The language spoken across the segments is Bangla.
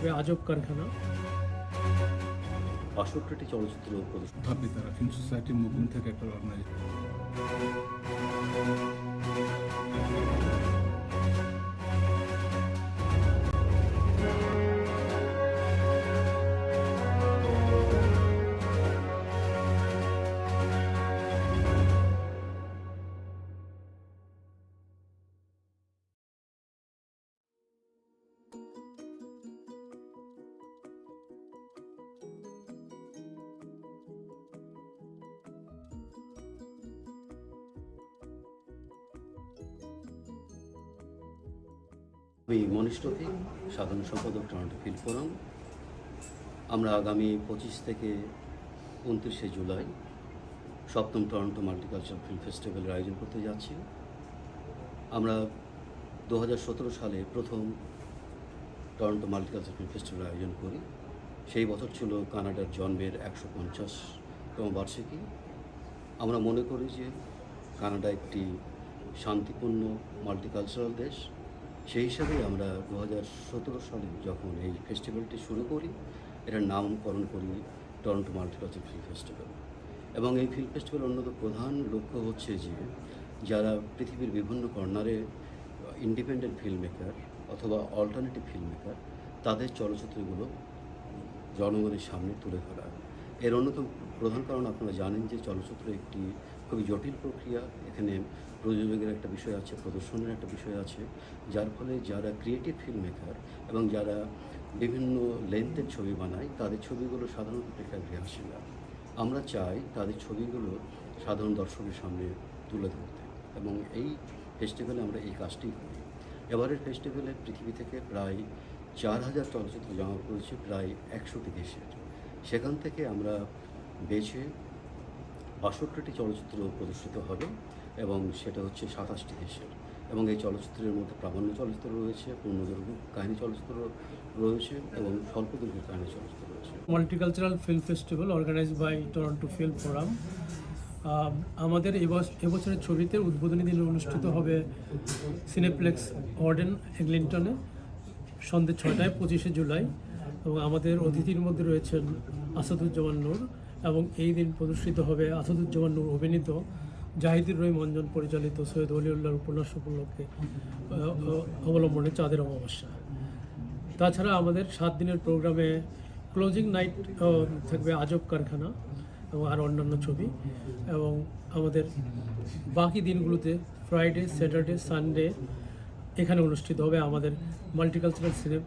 থাকবে আজব কারখানা। বাষট্টিটি চলচ্চিত্র প্রদর্শন ভাবি তারা ফিল্ম সোসাইটির মুভমেন্ট থেকে একটা অর্গানাইজেশন আমি মনীষ রফিক সাধারণ সম্পাদক টরন্টো ফিল্ম ফোরাম আমরা আগামী পঁচিশ থেকে উনত্রিশে জুলাই সপ্তম টরন্টো মাল্টিকালচারাল ফিল্ম ফেস্টিভ্যালের আয়োজন করতে যাচ্ছি। আমরা দু হাজার সতেরো সালে প্রথম টরন্টো মাল্টিকালচারাল ফিল্ম ফেস্টিভ্যাল আয়োজন করি। সেই বছর ছিল কানাডার জন্মের একশো পঞ্চাশতম বার্ষিকী। আমরা মনে করি যে কানাডা একটি শান্তিপূর্ণ মাল্টিকালচারাল দেশ। সেই হিসাবেই আমরা দু হাজার সতেরো সালে যখন এই ফেস্টিভ্যালটি শুরু করি এটার নামকরণ করি টরন্টো মাল্টিকালচার ফিল্ম ফেস্টিভ্যাল। এবং এই ফিল্ম ফেস্টিভ্যাল অন্যতম প্রধান লক্ষ্য হচ্ছে যে, যারা পৃথিবীর বিভিন্ন কর্নারে ইন্ডিপেন্ডেন্ট ফিল্ম মেকার অথবা অল্টারনেটিভ ফিল্ম মেকার তাদের চলচ্চিত্রগুলো জনগণের সামনে তুলে ধরা। এর অন্যতম প্রধান কারণ আপনারা জানেন যে চলচ্চিত্র একটি খুবই জটিল প্রক্রিয়া। এখানে প্রযোজকের একটা বিষয় আছে, প্রদর্শনের একটা বিষয় আছে, যার ফলে যারা ক্রিয়েটিভ ফিল্ম মেকার এবং যারা বিভিন্ন লেন্থের ছবি বানায়, তাদের ছবিগুলো সাধারণত প্রেক্ষাগৃহে আসে না। আমরা চাই তাদের ছবিগুলো সাধারণ দর্শকের সামনে তুলে ধরতে এবং এই ফেস্টিভ্যালে আমরা এই কাজটি করি। এবারের ফেস্টিভ্যালে পৃথিবী থেকে প্রায় চার হাজার চলচ্চিত্র জমা পড়েছে, প্রায় একশোটি দেশের। সেখান থেকে আমরা বেছে বাষট্টিটি চলচ্চিত্র প্রদর্শিত হবে এবং সেটা হচ্ছে সাতাশটি দেশের। এবং এই চলচ্চিত্রের মধ্যে প্রামাণ্য চলচ্চিত্র রয়েছে, পূর্ণদৈর্ঘ্য কাহিনী চলচ্চিত্র রয়েছে এবং স্বল্পদৈর্ঘ্য কাহিনী চলচ্চিত্র রয়েছে। Multicultural film festival organised by Toronto film forum আমাদের এবছ- এবছরের ছবিতে উদ্বোধনী দিন অনুষ্ঠিত হবে সিনেপ্লেক্স অর্ডেন এগলিংটনে সন্ধ্যে ছটায় পঁচিশে জুলাই। এবং আমাদের অতিথির মধ্যে রয়েছেন আসাদুজ্জামান নূর। এবং এই দিন প্রদর্শিত হবে আসাদুজ্জামান নূর অভিনীত জাহিদুর রহিম অঞ্জন পরিচালিত সৈয়দ অলিউল্লাহর উপন্যাস উপলক্ষে অবলম্বনে চাঁদের অমাবস্যা। তাছাড়া আমাদের সাত দিনের প্রোগ্রামে ক্লোজিং নাইট থাকবে আজব কারখানা এবং আর অন্যান্য ছবি এবং আমাদের বাকি দিনগুলোতে ফ্রাইডে স্যাটারডে সানডে এখানে অনুষ্ঠিত হবে আমাদের মাল্টিকালচারাল সিনে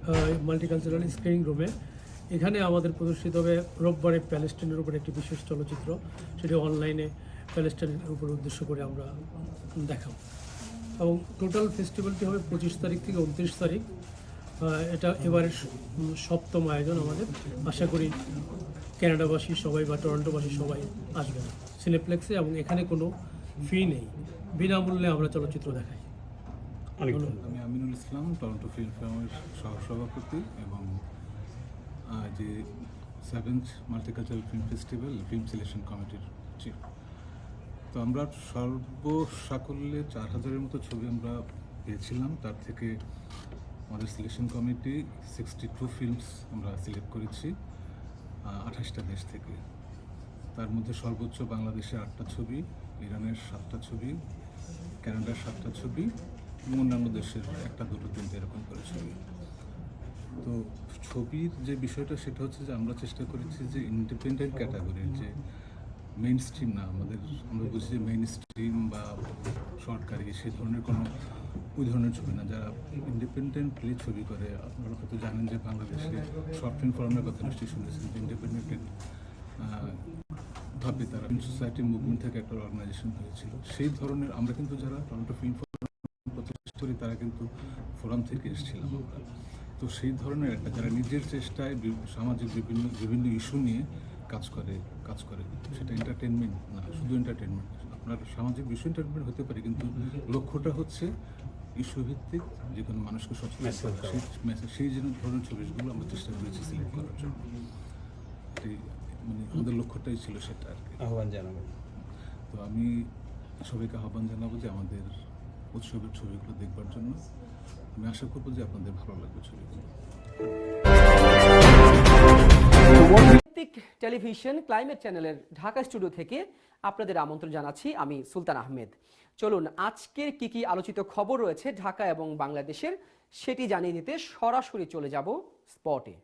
মাল্টিকালচারাল স্ক্রিনিং রুমে এখানে আমাদের প্রদর্শিত হবে রোববারে প্যালেস্টাইনের উপর একটি বিশেষ চলচ্চিত্র। সেটি অনলাইনে প্যালেস্টাইনের উপর উদ্দেশ্য করে আমরা দেখাব। এবং টোটাল ফেস্টিভ্যালটি হবে পঁচিশ তারিখ থেকে উনত্রিশ তারিখ। এটা এবারের উম, সপ্তম আয়োজন আমাদের। আশা করি ক্যানাডাবাসী সবাই বা টরন্টোবাসী সবাই আসবেন সিনেপ্লেক্সে এবং এখানে কোনো ফি নেই। বিনামূল্যে আমরা চলচ্চিত্র দেখাই। আমি আমিনুল ইসলাম টরন্টো ফিল্ম ফেয়ারের সহসভাপতি এবং যে seventh multicultural film festival film selection কমিটির চিফ তো আমরা সর্বসাকল্যে চার হাজারের মতো ছবি আমরা পেয়েছিলাম। তার থেকে আমাদের selection committee sixty two films আমরা সিলেক্ট করেছি আঠাশটা দেশ থেকে। তার মধ্যে সর্বোচ্চ বাংলাদেশের আটটা ছবি, ইরানের সাতটা ছবি, কানাডার সাতটা ছবি এবং অন্যান্য দেশের একটা, দুটো, তিনটে এরকম করে ছবি। তো ছবির যে বিষয়টা সেটা হচ্ছে যে আমরা চেষ্টা করেছি যে ইন্ডিপেন্ডেন্ট ক্যাটাগরির যে মেইন স্ট্রিম না, আমাদের, আমরা বুঝি যে মেইন স্ট্রিম বা সরকারি সেই ধরনের কোনো, ওই ধরনের ছবি না। যারা ইন্ডিপেন্ডেন্টলি ছবি করে, আপনারা হয়তো জানেন যে বাংলাদেশে শর্ট ফিল্ম ফোরামের কথা নিশ্চয়ই শুনেছেন যে ইন্ডিপেন্ডেন্ট ভাবে তারা সোসাইটি মুভমেন্ট থেকে একটা অর্গানাইজেশন হয়েছিল। সেই ধরনের আমরা কিন্তু যারা টরন্টো ফিল্ম ফোরাম প্রতিষ্ঠা করি, তারা কিন্তু ফোরাম থেকে এসেছিলাম আমরা। তো সেই ধরনের একটা যারা নিজের চেষ্টায় সামাজিক বিভিন্ন বিভিন্ন ইস্যু নিয়ে কাজ করে কাজ করে সেটা এন্টারটেনমেন্ট না শুধু এন্টারটেনমেন্ট আপনার সামাজিক বিষয় এন্টারটেনমেন্ট হতে পারে কিন্তু লক্ষ্যটা হচ্ছে ইস্যু ভিত্তিক যে কোনো মানুষকে সচেতন সেই মেসেজ সেই যে ধরনের ছবিগুলো আমরা চেষ্টা করেছি সিলেক্ট করার জন্য। মানে আমাদের লক্ষ্যটাই ছিল সেটা আর কি। আহ্বান জানাব। তো আমি সবাইকে আহ্বান জানাব যে আমাদের উৎসবের ছবিগুলো দেখবার জন্য। আমি আশা করব যে আপনাদের ভালো লাগবে ছবিগুলো টেলিভিশন ক্লাইমেট চ্যানেলের ঢাকা স্টুডিও থেকে আপনাদের আমন্ত্রণ জানাচ্ছি, আমি সুলতান আহমেদ। চলুন, আজকের কি কি আলোচিত খবর রয়েছে ঢাকা এবং বাংলাদেশের, সেটি জানিয়ে দিতে সরাসরি চলে যাব স্পটে।